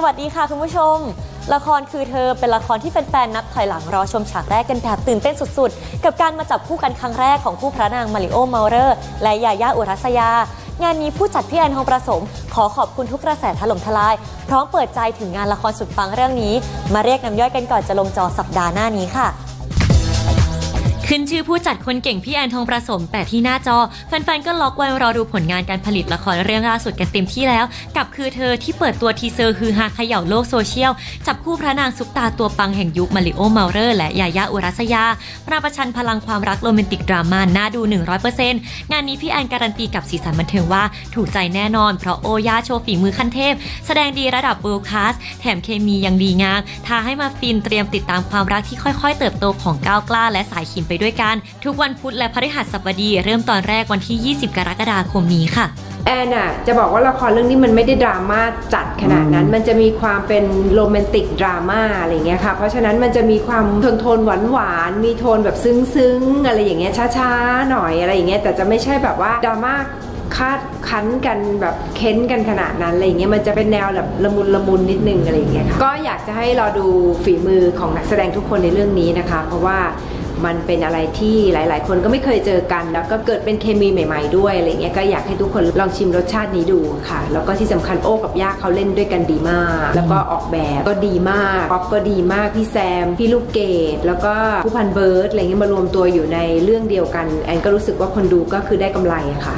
สวัสดีค่ะคุณผู้ชม ละครคือเธอเป็นละครที่แฟนๆนับถอยหลังรอชมฉากแรกกันแบบตื่นเต้นสุดๆ กับการมาจับคู่กันครั้งแรกของคู่พระนางมาริโอเมาเลอร์ และยาย่าอุรัสยา งานนี้ผู้จัดพี่แอนทองประสม ขอขอบคุณทุกกระแสถล่มทลาย พร้อมเปิดใจถึงงานละครสุดฟังเรื่องนี้ มาเรียกน้ำย่อยกันก่อนจะลงจอสัปดาห์หน้านี้ค่ะ ขึ้นชื่อผู้จัดคนเก่งพี่แอนทองประสม แต่ที่หน้าจอ แฟนๆ ก็ล็อกไว้รอดูผลงานการผลิตละครเรื่องล่าสุดกันเต็มที่แล้ว กับคือเธอที่เปิดตัวทีเซอร์คือฮาเขย่าโลกโซเชียล จับคู่พระนางซุปตาตัวปังแห่งยุคมาริโอเมาเลอร์และยายาอุรัสยาประประชันพลังความรักโรแมนติกดราม่าน่าดู 100%งานนี้พี่แอนการันตีกับสีสันบันเทิงว่า ถูกใจแน่นอน เพราะโอย่าโชว์ฝีมือขั้นเทพ แสดงดีระดับเวิลด์คลาสแถมเคมียังดีงามท้าให้มาฟินเตรียมติดตามความรักที่ค่อย ๆ เติบโตของก้าวกล้า และสายขิมไปด้วยกัน ทุกวันพุธและพฤหัสบดี เริ่มตอนแรกวันที่ 20 กรกฎาคมนี้ค่ะ แอนอะจะบอกว่าละครเรื่องนี้มันไม่ได้ดราม่าจัดขนาดนั้น มันจะมีความเป็นโรแมนติกดราม่าอะไรเงี้ยค่ะ เพราะฉะนั้นมันจะมีความโทนโทนหวานหวานๆมีโทนแบบซึ้งๆอะไรอย่างเงี้ยช้าๆหน่อยอะไรอย่างเงี้ยแต่จะไม่ใช่แบบว่าดราม่าคาดคั้นกันแบบเค้นกันขนาดนั้นอะไรอย่างเงี้ยมันจะเป็นแนวแบบละมุนละมุนนิดนึงอะไรอย่างเงี้ยค่ะก็อยากจะให้รอดูฝีมือของนักแสดงทุกคนในเรื่องนี้นะคะ เพราะว่า มันเป็นอะไรที่หลาย ๆ คนก็ไม่เคยเจอกัน แล้วก็เกิดเป็นเคมีใหม่ ๆ ด้วยอะไรเงี้ยก็อยากให้ทุกคนลองชิมรสชาตินี้ดูค่ะ แล้วก็ที่สำคัญโอ้กับย่าเขาเล่นด้วยกันดีมาก แล้วก็ออกแบบก็ดีมากป๊อปก็ดีมาก พี่แซม พี่ลูกเกดแล้วก็ผู้พันเบิร์ดอะไรเงี้ยมารวมตัวอยู่ในเรื่องเดียวกัน แอนก็รู้สึกว่าคนดูก็คือได้กำไรอะค่ะ